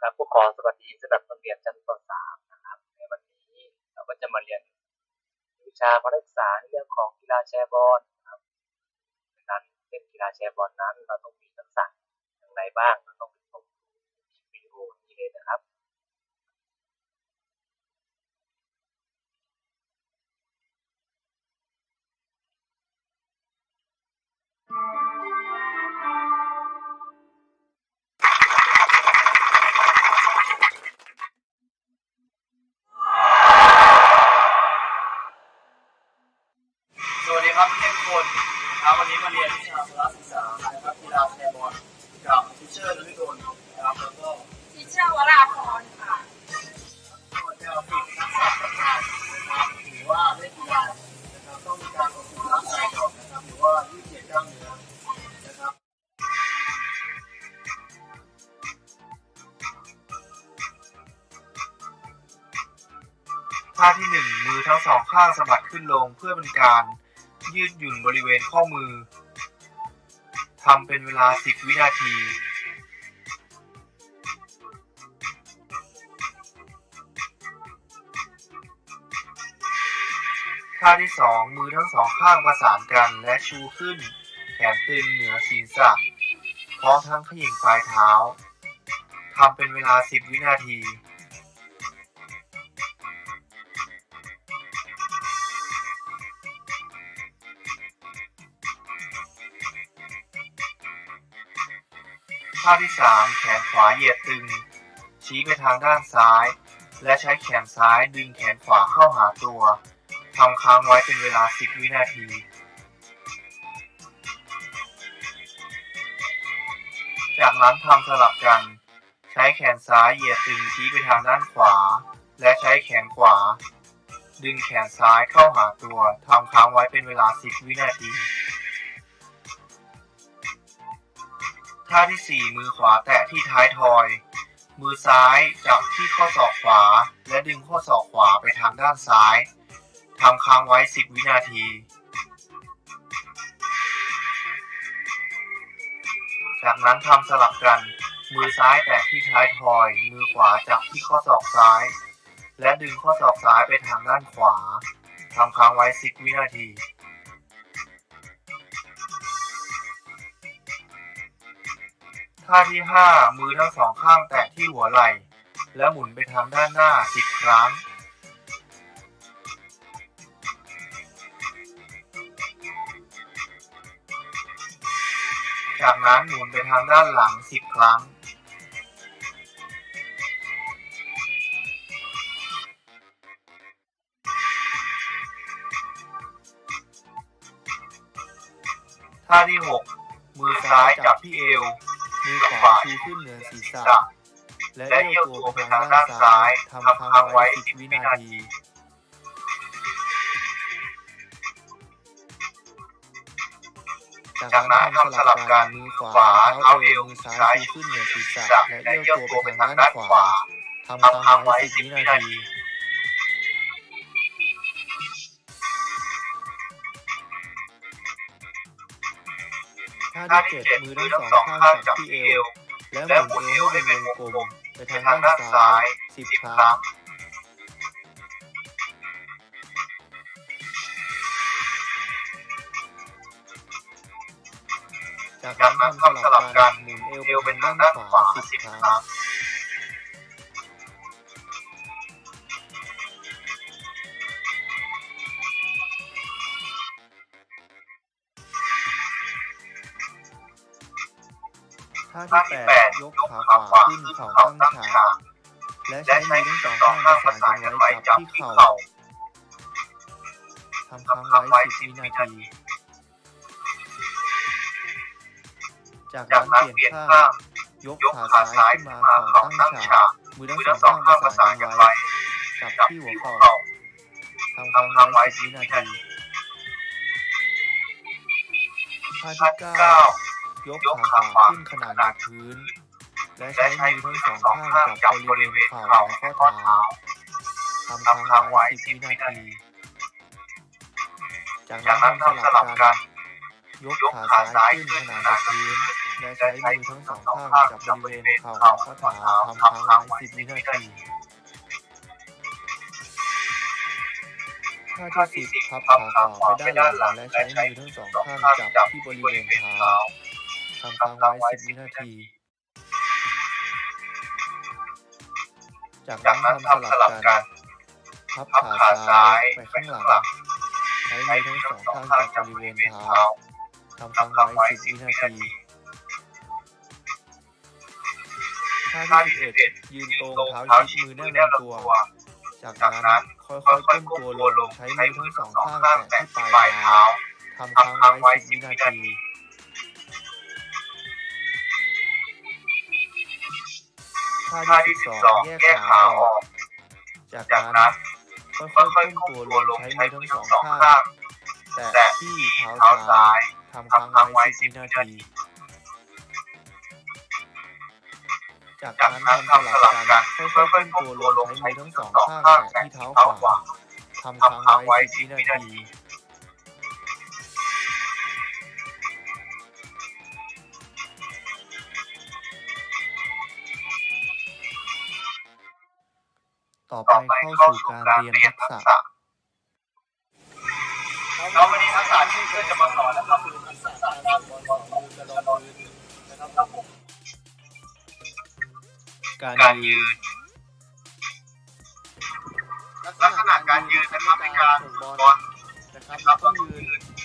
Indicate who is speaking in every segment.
Speaker 1: ครับผู้ขอสวัสดีสำหรับนักเรียนชั้นป .3 นะครับในวันนี้เราก็จะมาเรียนวิชาภาษาศึกษาในเรื่องของกีฬาแชร์บอลนะครับดังนั้นเล่นกีฬาแชร์บอลนั้น เราต้องมีทักษะอย่างไรบ้างเราต้องไปชมคลิปวิดีโอนี้เลยนะครับ
Speaker 2: ข้างสะบัดขึ้นลงเพื่อเป็นการยืดหยุ่นบริเวณข้อมือทำเป็นเวลา 10 วินาทีท่าที่ 2 มือทั้งสองข้างประสานกันและชูขึ้น แขนตึงเหนือศีรษะพร้อมทั้งขย่งปลายเท้าทำเป็นเวลา 10 วินาที ท่าที่ 3 แขนขวาเหยียดตึง ชี้ไปทางด้านซ้าย และใช้แขนซ้ายดึงแขนขวาเข้าหาตัวทำค้างไว้เป็นเวลา 10 วินาทีจากนั้นทำสลับกัน ใช้แขนซ้ายเหยียดตึงชี้ไปทางด้านขวา และใช้แขนขวา ดึงแขนซ้ายเข้าหาตัวทำค้างไว้เป็นเวลา 10 วินาที ท่าที่ 4 มือขวาแตะที่ท้ายทอย มือซ้ายจับที่ข้อศอกขวา และดึงข้อศอกขวาไปทางด้านซ้ายทำค้างไว้ 10 วินาทีจากนั้นทำสลับกัน มือซ้ายแตะที่ท้ายทอย มือขวาจับที่ข้อศอกซ้าย และดึงข้อศอกซ้ายไปทางด้านขวา ทำค้างไว้ 10 วินาที ท่าที่ 5 มือทั้งสองข้างแตะที่หัวไหล่ และหมุนไปทางด้านหน้า 10 ครั้ง จากนั้นหมุนไปทางด้านหลัง 10 ครั้ง ท่าที่ 6 มือซ้ายจับที่เอว มือขวาชูขึ้นเหนือศีรษะ และเอี้ยวตัวไปทางด้านซ้ายทำค้างไว้10วินาทีจากนั้นทำสลับกันมือขวาเท้าเอวมือซ้ายชูขึ้นเหนือศีรษะและเอี้ยวตัวไปทางด้านขวาทำค้างไว้10วินาที ท่าที่7มือทั้งสองข้างจับที่เอว และหมุนเอวให้เป็นวงกลมไปทางด้านซ้ายสิบครั้งจากนั้นทำสลับกันหมุนเอวไปทางด้านขวาสิบครั้ง ท่าที่8ยกขาขวาขึ้นเข่าตั้งฉากและใช้มือทั้งสองข้างประสานกันไว้จับที่เข่าทำค้างไว้10วินาที จากนั้นเปลี่ยนข้างยกขาซ้ายขึ้นมาเข่าตั้งฉากมือทั้งสองข้างประสานกันไว้จับที่หัวเข่าทำค้างไว้10วินาทีท่าที่9 ยกขาขวาขึ้นขนาดกับพื้น และใช้มือทั้งสองข้างจับบริเวณเข่าและข้อเท้าทำค้างไว้10วินาที จากนั้นทำสลับกัน ยกขาซ้ายขึ้นขนาดกับพื้น และใช้มือทั้งสองข้างจับบริเวณเข่าและข้อเท้าทำค้างไว้10วินาทีท่าที่10พับขาขวาไปด้านหลังและใช้มือทั้งสองข้างจับที่บริเวณเท้าำค้างไว้ 10 วินาที จากนั้นทำสลับกันพับขาซ้ายไปข้างหลังใช้มือทั้งสองข้างจับบริเวณเท้าทำค้างไว้10วินาทีท่าที่11ยืนตรงเท้าชิดมือแนบลำตัวจากนั้นค่อยๆก้มตัวลงใช้มือทั้งสองข้างแตะที่ปลายเท้าทำค้างไว้10 วินาทีท่าที่12 แยกขาออก จากนั้นค่อยๆก้มตัวลงใช้มือทั้งสองข้างแตะที่เท้าซ้ายทำค้างไว้10วินาที จากนั้นทำสลับกันค่อยๆก้มตัวลงใช้มือทั้งสองข้างแตะที่เท้าขวาทำค้างไว้10วินาที ต่อไปเข้าสู่การเรียนทักษะ
Speaker 3: เราวันนี้ทักษะที่เพื่อนจะมาสอนนะครับคือทักษะการบอลของมือกระดองมือนะครับผม
Speaker 2: การยืน
Speaker 3: ลักษณะการยืนนะครับในการส่งบอล
Speaker 2: นะครับเราต้องยืน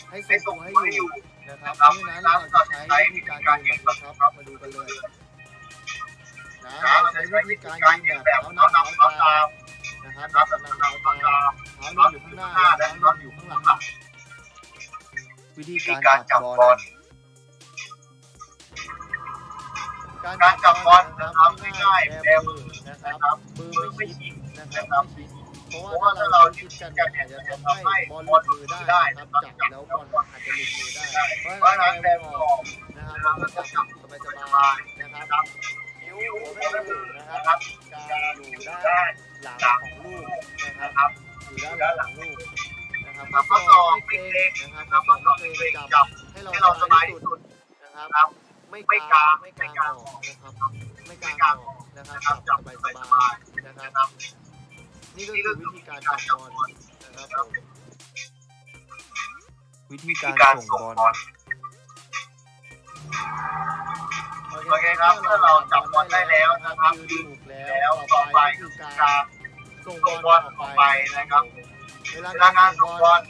Speaker 2: ให้ทรงให้อยู่นะครับเพราะฉะนั้นเราจะใช้วิธีการยืนแบบนี้ครับมาดูกันเลย นะเราใช้วิธีการยืนแบบเท้านำเท้าตามนะครับแบบเท้านำเท้าตามเท้านึ่งอยู่ข้างหน้าเท้านึ่งอยู่ข้างหลังวิธีการจับบอล
Speaker 3: การจับบอลนะครับง่ายๆ
Speaker 2: แบ
Speaker 3: บ
Speaker 2: มือนะครับมือไม่ชิ
Speaker 3: ชิ
Speaker 2: ด
Speaker 3: ด
Speaker 2: นะครับเพราะว่าถ้าเราชิดกันอาจ
Speaker 3: จะ
Speaker 2: ทำให้บอลหลุดมือได้นะครับจับแล้
Speaker 3: ว
Speaker 2: บอลอาจจะหลุดมือได้ เพราะฉะนั้น
Speaker 3: แบบ
Speaker 2: อ
Speaker 3: อก
Speaker 2: นะครับ
Speaker 3: เราก็จับสบา
Speaker 2: ยๆนะครับ นิ้วหัวแม่มือนะครับ
Speaker 3: นะครับ
Speaker 2: จะอยู่ด้านหลังของลูกนะครับอยู่ด้านหลังของลูกนะครับ
Speaker 3: ครับ
Speaker 2: ข้อ
Speaker 3: อ
Speaker 2: ศอ
Speaker 3: ก
Speaker 2: ไม่เก
Speaker 3: เก
Speaker 2: ร
Speaker 3: ง
Speaker 2: นะครับบข้อศอกไม่เกรงจับให้เราสบา
Speaker 3: ย
Speaker 2: ที่สุดนะครับ ไม่กางไม่กางออกนะครับไม่กางออกนะครับจับสบายๆนะครับ นี่ก็คือวิธีการจับบอลนะครับวิธีการส่งบอ
Speaker 3: ล โอเคครับเมื่อเราจับบอลได้แล้วนะครับ
Speaker 2: ยืนถูกแล้
Speaker 3: แล้วว
Speaker 2: ต่
Speaker 3: ต่
Speaker 2: อ
Speaker 3: อ
Speaker 2: ไป
Speaker 3: ไป
Speaker 2: ก็
Speaker 3: คื
Speaker 2: คืออ
Speaker 3: การ
Speaker 2: การส่ง
Speaker 3: ส่ง
Speaker 2: บบอ
Speaker 3: อ
Speaker 2: ล
Speaker 3: ล
Speaker 2: ออก
Speaker 3: ออก
Speaker 2: ไป
Speaker 3: ไป
Speaker 2: นะ
Speaker 3: นะ
Speaker 2: ค
Speaker 3: ค
Speaker 2: รั
Speaker 3: รั
Speaker 2: บบเวลา
Speaker 3: เวลากา
Speaker 2: การร
Speaker 3: ส่
Speaker 2: ส่
Speaker 3: ง
Speaker 2: ง
Speaker 3: บบอ
Speaker 2: อ
Speaker 3: ล
Speaker 2: ล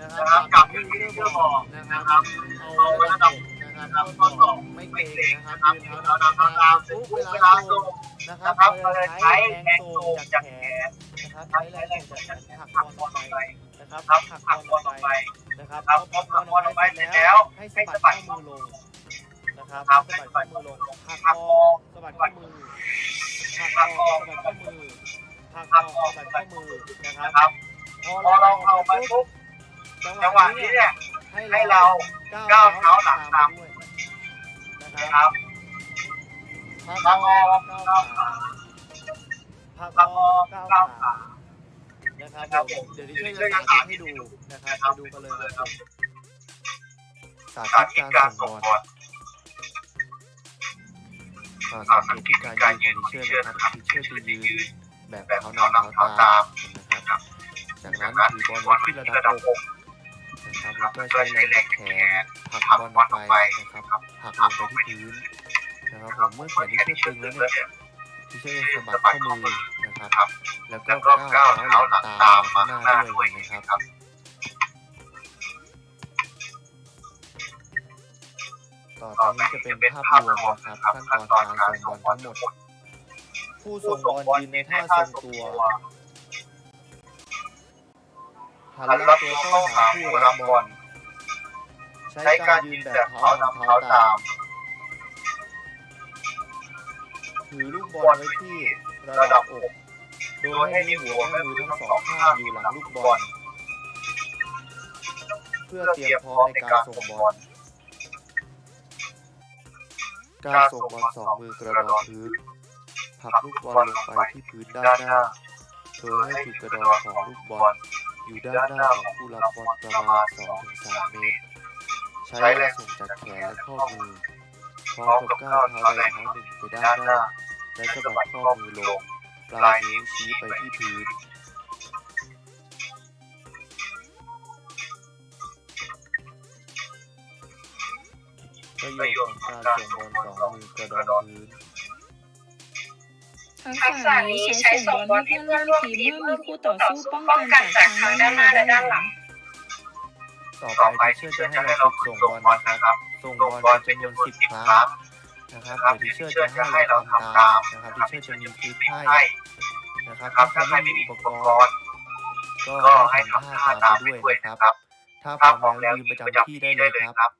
Speaker 2: นะค
Speaker 3: นะค
Speaker 2: รั
Speaker 3: รั
Speaker 2: บบ
Speaker 3: จั
Speaker 2: จั
Speaker 3: บบอ
Speaker 2: อยู่ยู่
Speaker 3: ที่
Speaker 2: ที่
Speaker 3: เชื
Speaker 2: เชื
Speaker 3: อ
Speaker 2: อกก
Speaker 3: บบอ
Speaker 2: อกก
Speaker 3: นะ
Speaker 2: นะ
Speaker 3: ค
Speaker 2: ค
Speaker 3: รั
Speaker 2: รั
Speaker 3: บบ
Speaker 2: เอา
Speaker 3: เอา
Speaker 2: ระ
Speaker 3: ระ
Speaker 2: ดั
Speaker 3: ดั
Speaker 2: บบอกนะครับ
Speaker 3: นะครับ
Speaker 2: ข้
Speaker 3: ข้
Speaker 2: อ
Speaker 3: อ
Speaker 2: ศ
Speaker 3: ศ
Speaker 2: อ
Speaker 3: อกก
Speaker 2: ไม่
Speaker 3: ไม่
Speaker 2: เก
Speaker 3: เก
Speaker 2: ร
Speaker 3: รงง
Speaker 2: นะ
Speaker 3: นะ
Speaker 2: ค
Speaker 3: ค
Speaker 2: รั
Speaker 3: รั
Speaker 2: บบยื
Speaker 3: ยื
Speaker 2: น
Speaker 3: น
Speaker 2: เท้า
Speaker 3: เท้า
Speaker 2: ดำ
Speaker 3: ดำ
Speaker 2: ปุ๊
Speaker 3: ปุ๊
Speaker 2: บบเว
Speaker 3: เว
Speaker 2: ลา
Speaker 3: ลา
Speaker 2: ส่
Speaker 3: ส่
Speaker 2: ง
Speaker 3: ง
Speaker 2: นะ
Speaker 3: นะ
Speaker 2: ค
Speaker 3: ค
Speaker 2: รั
Speaker 3: รั
Speaker 2: บบเราจะ
Speaker 3: ใช้
Speaker 2: ใช้
Speaker 3: แรง
Speaker 2: แรง
Speaker 3: โซ
Speaker 2: ส่ง
Speaker 3: ง
Speaker 2: จาก
Speaker 3: จาก
Speaker 2: แข
Speaker 3: แข
Speaker 2: น
Speaker 3: น
Speaker 2: นะครับ
Speaker 3: ใช้
Speaker 2: ใช้
Speaker 3: แร
Speaker 2: แรงง
Speaker 3: ส่
Speaker 2: ส่
Speaker 3: ง
Speaker 2: ง
Speaker 3: จา
Speaker 2: จากก
Speaker 3: แข
Speaker 2: แข
Speaker 3: น
Speaker 2: น
Speaker 3: หั
Speaker 2: หั
Speaker 3: ก
Speaker 2: ก
Speaker 3: บบอ
Speaker 2: อ
Speaker 3: ล
Speaker 2: ล
Speaker 3: อ
Speaker 2: อ
Speaker 3: อ
Speaker 2: อกก
Speaker 3: ไป
Speaker 2: ไปนะครับ
Speaker 3: ครับ
Speaker 2: หัก
Speaker 3: หัก
Speaker 2: บบอ
Speaker 3: อ
Speaker 2: ล
Speaker 3: ล
Speaker 2: ออก
Speaker 3: ออก
Speaker 2: ไป
Speaker 3: ไป
Speaker 2: นะครับ
Speaker 3: ครับ
Speaker 2: พอผลัก
Speaker 3: หัก
Speaker 2: บบอ
Speaker 3: อ
Speaker 2: ล
Speaker 3: ล
Speaker 2: อ
Speaker 3: อ
Speaker 2: อ
Speaker 3: อกก
Speaker 2: ไป
Speaker 3: ไป
Speaker 2: เส
Speaker 3: เส
Speaker 2: ร็
Speaker 3: ร็
Speaker 2: จ
Speaker 3: จ
Speaker 2: แล้
Speaker 3: แล้วว
Speaker 2: ให้
Speaker 3: ให้
Speaker 2: สะ
Speaker 3: สะ
Speaker 2: บั
Speaker 3: บั
Speaker 2: ด
Speaker 3: ด
Speaker 2: ข้
Speaker 3: ข้
Speaker 2: อ
Speaker 3: อ
Speaker 2: มื
Speaker 3: มื
Speaker 2: อ
Speaker 3: อ
Speaker 2: ล
Speaker 3: ล
Speaker 2: ง
Speaker 3: ง
Speaker 2: นะ ครับ
Speaker 3: ครับ
Speaker 2: สะบัดข้อมือลงหัก
Speaker 3: หัก
Speaker 2: ค
Speaker 3: ค
Speaker 2: อ
Speaker 3: อ
Speaker 2: สะบัด
Speaker 3: สะ
Speaker 2: ข้
Speaker 3: บั
Speaker 2: อ
Speaker 3: ด
Speaker 2: มื
Speaker 3: ข้
Speaker 2: อ
Speaker 3: อมือ
Speaker 2: หักค
Speaker 3: หั
Speaker 2: อก
Speaker 3: คอ
Speaker 2: สะบัด
Speaker 3: สะ
Speaker 2: ข้
Speaker 3: บั
Speaker 2: อ
Speaker 3: ด
Speaker 2: มือ
Speaker 3: ข้อมือ
Speaker 2: หักคอสะบัดข้อมือนะค
Speaker 3: นะ
Speaker 2: รับ
Speaker 3: ครับ
Speaker 2: พอ
Speaker 3: พอ
Speaker 2: เรา
Speaker 3: เรา
Speaker 2: เอา
Speaker 3: เอา
Speaker 2: ไป
Speaker 3: ไป
Speaker 2: ปุ๊
Speaker 3: ปุ๊
Speaker 2: บบจัง
Speaker 3: จัง
Speaker 2: ห
Speaker 3: ห
Speaker 2: วะ
Speaker 3: วะ
Speaker 2: นี้
Speaker 3: นี้
Speaker 2: เนี่
Speaker 3: เนี่ยย
Speaker 2: ให้
Speaker 3: ให้
Speaker 2: เรา
Speaker 3: เรา
Speaker 2: ก้า
Speaker 3: ก้าวว
Speaker 2: เท้า
Speaker 3: เท้า
Speaker 2: ห
Speaker 3: ห
Speaker 2: ลั
Speaker 3: ลั
Speaker 2: ง
Speaker 3: ง
Speaker 2: ตาม
Speaker 3: ตาม
Speaker 2: ไปด้วยนะค
Speaker 3: นะ
Speaker 2: รั
Speaker 3: ครับ
Speaker 2: พัก
Speaker 3: ค
Speaker 2: คอ
Speaker 3: รับ
Speaker 2: ก้าวขาพักคอก้าว
Speaker 3: ก้าว
Speaker 2: ขา
Speaker 3: ขา
Speaker 2: นะครับผมเดี๋ยวนี้ช่วยกันสาธิตให้ดูนะครับไปดูกันเลยครับสา
Speaker 3: สา
Speaker 2: ธิ
Speaker 3: ธิ
Speaker 2: ต
Speaker 3: ต
Speaker 2: กา
Speaker 3: การร
Speaker 2: ส่
Speaker 3: ส่
Speaker 2: ง
Speaker 3: ง
Speaker 2: บบอ
Speaker 3: อ
Speaker 2: ล
Speaker 3: ล
Speaker 2: อ่าสังเกตที่กา
Speaker 3: ร
Speaker 2: ยืนของเช
Speaker 3: เช
Speaker 2: อ
Speaker 3: อ
Speaker 2: ร์
Speaker 3: ร์
Speaker 2: นะครับบที่
Speaker 3: ที่
Speaker 2: ยื
Speaker 3: ยื
Speaker 2: นแบบเท้า
Speaker 3: นำน
Speaker 2: เท้าตา
Speaker 3: ม
Speaker 2: นะครับ จากนั้นถือบอลไว้ที่ระดับอกนะครับแล้วก็ใช้แรงแขนผลักบอลออกไปนะครับผลักลงไปที่พื้นนะครับผมเมื่อแขนที่เชือกตึงแล้วเนี่ยที่เชือกสะบัดข้อมือนะครับ แล้วก็
Speaker 3: ก้า
Speaker 2: วเท้าหลังตา
Speaker 3: ม
Speaker 2: ข้า
Speaker 3: ง
Speaker 2: หน้าด้ว
Speaker 3: ย
Speaker 2: นะครั
Speaker 3: บ
Speaker 2: ต่อไปนี้จะเป็นภาพรวมนะครับขั้นตอนการส่งบอลทั้งหมด ผู้ส่งบอลยืนในท่าทรงตัวหัน
Speaker 3: หัน
Speaker 2: ลำตั
Speaker 3: ว
Speaker 2: เข้าหาผู้รับบอลใช้กา
Speaker 3: ร
Speaker 2: ยืนแบ
Speaker 3: บ
Speaker 2: เท้า
Speaker 3: นำ
Speaker 2: เท้าตา
Speaker 3: ม
Speaker 2: ถือลูกบอลไว้ที่ระดับอก โดยให้
Speaker 3: ให้
Speaker 2: นิ้วหัวแม่
Speaker 3: มื
Speaker 2: อทั้งสอ
Speaker 3: ง
Speaker 2: ข้า
Speaker 3: ง
Speaker 2: อ
Speaker 3: ยู่ยู่
Speaker 2: ห
Speaker 3: ห
Speaker 2: ลั
Speaker 3: ลั
Speaker 2: ง
Speaker 3: ง
Speaker 2: ลู
Speaker 3: ลู
Speaker 2: ก
Speaker 3: ก
Speaker 2: บบอ
Speaker 3: อ
Speaker 2: ล
Speaker 3: ล
Speaker 2: การส่งบอล
Speaker 3: การ
Speaker 2: ส่งบอลสอ
Speaker 3: ง
Speaker 2: มือ
Speaker 3: ก
Speaker 2: ระด
Speaker 3: ด
Speaker 2: อ
Speaker 3: น
Speaker 2: พื้นผลัก
Speaker 3: ลูก
Speaker 2: บอล
Speaker 3: ล
Speaker 2: งไปที่พื้นด้า
Speaker 3: น
Speaker 2: หน้า
Speaker 3: น้า
Speaker 2: โดยให้ถือกระดอนของลูกบอลอยู่ด้านหน้าของผู้รับบอลประมาณ 2-3 เมตร ใช้แรงส่งจากแขนและข้อมือ
Speaker 3: พร้อมกับก้าวเท้าใดเท้าหนึ่งไปด้านหน้าและสะบัดข้อมือลง ปลายนิ้วชี้ไปที่พื้น ประโยชน์ของการส่งบอลสองมือกระดอนพื้น
Speaker 4: ทักษะนี้ใช้ส่งบอลให้เพื่อนร่วมทีมเมื่อมีคู่ต่อสู้ป้องกันจากทางด้านหน้าและด้านหลัง
Speaker 3: ต่อไปทีเชอร์จะให้เราฝึกส่งบอลนะครับ ส่งบอลเป็นจำนวนสิบครั้งนะครับเดี๋ยวทีเชอร์จะให้เราทำตามนะครับทีเชอร์จะมีคลิปให้นะครับถ้าใครไม่มีอุปกรณ์ ก็ให้ทำท่าตามไปด้วยนะครับ ถ้าพร้อมแล้วยืนประจำที่ได้เลยครับ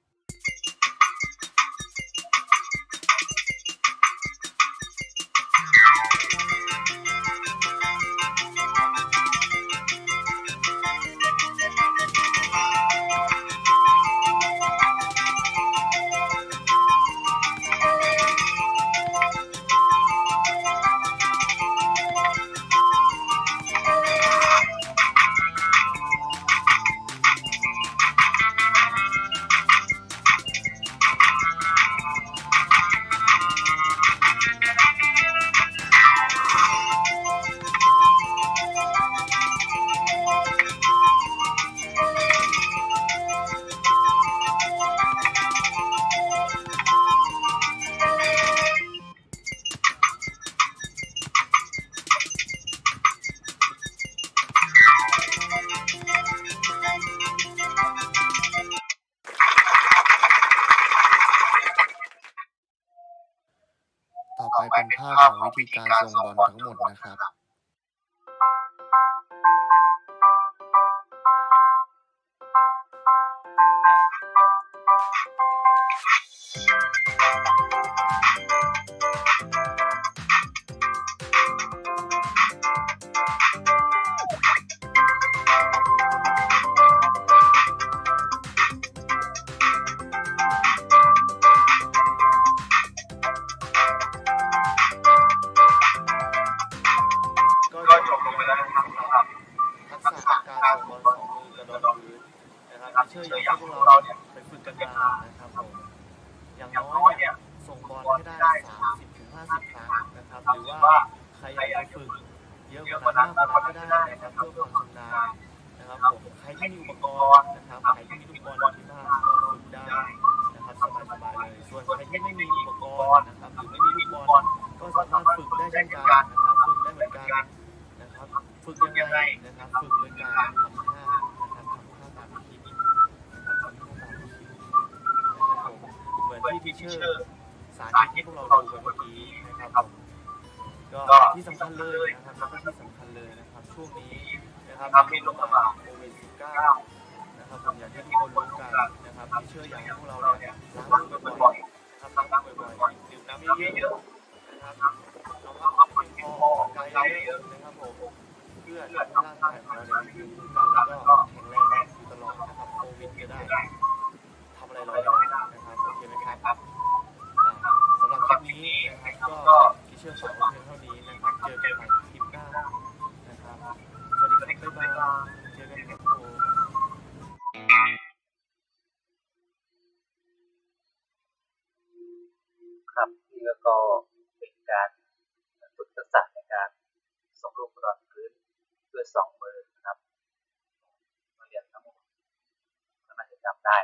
Speaker 3: าพของวิธีการส่งบอลทั้งหมดนะครับ
Speaker 2: กษะการส่งบอลสองมือกระโดดพื้นนะครับที่เชื่ออย่ากให้พวกเราเนี่ยไปฝึกกันมานะครับผมอย่างน้อยเนี่ยส่งบอลให้ได้30ถึง50 ครั้งนะครับ หรือว่าใครอยากไปฝึกเยอะกว่านั้นมากกว่านั้นก็ได้นะครับเพื่อความชำนาญนะครับผมใครที่มีอุปกรณ์นะครับใครที่มีลูกบอลที่บ้านก็ฝึกได้นะครับสบายๆเลยส่วนใครที่ไม่มีอุปกรณ์นะครับหรือไม่มีลูกบอลก็สามารถฝึกได้เช่นกันนะครับฝึกได้เหมือนกัน ฝึกยังไงนะครับฝึกโดยการทำท่านะครับทำท่าตามคลิปนะครับทำท่าตามคลิปนะครับผมเหมือนที่ทีเชอร์สาธิตให้พวกเราดูไปเมื่อกี้นะครับผมก็ที่สำคัญเลยนะครับแล้วก็ที่สำคัญเลยนะครับ ช่วงนี้นะครับมีโรคระบาดโควิด -19 นะครับผมอยากให้ทุกคนรู้กันนะครับทีเชอร์อยากให้พวกเราเนี่ยล้างมือบ่อยๆทำล้างมือบ่อยๆดื่มน้ำเยอะๆนะครับเราพักผ่อนเพียงพอออกกำลังกายเยอะๆนะครับผม เพื่อทำให้ร่างกายของเราเนี่ยมีภูมิคุ้มกันแล้วก็แข็งแรงอยู่ตลอดนะครับโควิดก็ได้ทำอะไรเราไม่ได้นะครับโอเคไหมครับอ่าสำหรับคลิปนี้นะครับก็ที่เชื่อฝากไว้เพียงเท่านี้นะครับเจอกันใหม่คลิปหน้านะครับสวัสดีครับบ๊ายบายเจอกันครับผม
Speaker 1: ครับนี่ก็เป็นการฝึกทักษะในการส่งลูกบอน ด้วยสองมือนะครับนักเรียนทั้งหมดก็น่าจะจำได้